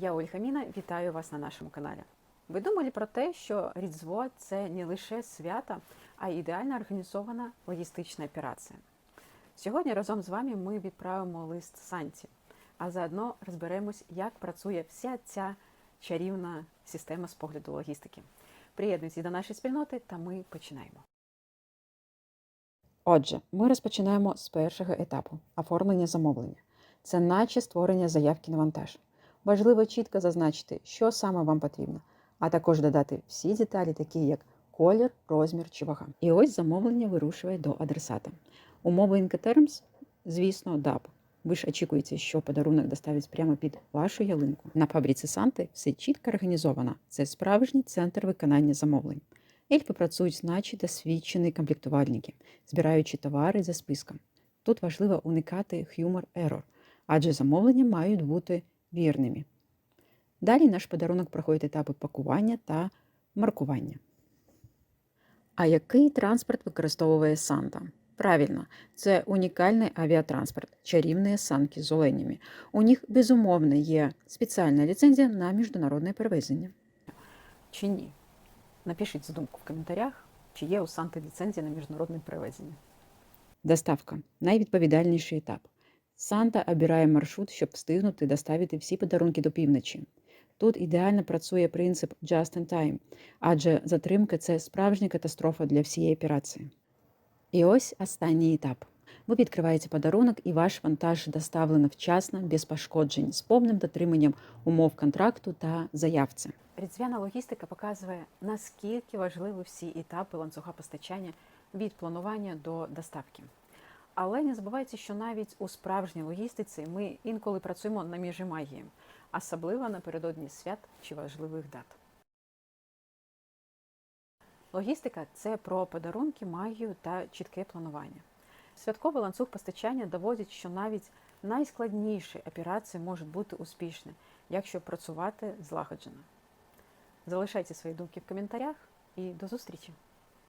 Я Ольга Міна, вітаю вас на нашому каналі. Ви думали про те, що Різдво це не лише свято, а й ідеально організована логістична операція. Сьогодні разом з вами ми відправимо лист Санті, а заодно розберемось, як працює вся ця чарівна система з погляду логістики. Приєднуйтесь до нашої спільноти, та ми починаємо. Отже, ми розпочинаємо з першого етапу оформлення замовлення. Це наче створення заявки на вантаж. Важливо чітко зазначити, що саме вам потрібно, а також додати всі деталі, такі як колір, розмір чи вага. І ось замовлення вирушує до адресата. Умови Incoterms, звісно, DAB. Ви ж очікуєте, що подарунок доставить прямо під вашу ялинку. На фабриці Санти все чітко організовано. Це справжній центр виконання замовлень. Ельфи працюють, наче досвідчені комплектувальники, збираючи товари за списком. Тут важливо уникати humor error, адже замовлення мають бути вірними. Далі наш подарунок проходить етапи пакування та маркування. А який транспорт використовує Санта? Правильно, це унікальний авіатранспорт, чарівні санки з оленями. У них безумовно є спеціальна ліцензія на міжнародне перевезення. Чи ні? Напишіть думку в коментарях, чи є у Санти ліцензія на міжнародне перевезення. Доставка найвідповідальніший етап. Санта обирає маршрут, щоб встигнути доставити всі подарунки до півночі. Тут ідеально працює принцип just in time, адже затримка це справжня катастрофа для всієї операції. І ось останній етап. Ви відкриваєте подарунок, і ваш вантаж доставлено вчасно, без пошкоджень, з повним дотриманням умов контракту та заявці. Різдвяна логістика показує, наскільки важливі всі етапи ланцюга постачання від планування до доставки. Але не забувайте, що навіть у справжній логістиці ми інколи працюємо на межі магії, особливо напередодні свят чи важливих дат. Логістика це про подарунки, магію та чітке планування. Святковий ланцюг постачання доводить, що навіть найскладніші операції можуть бути успішні, якщо працювати злагоджено. Залишайте свої думки в коментарях і до зустрічі!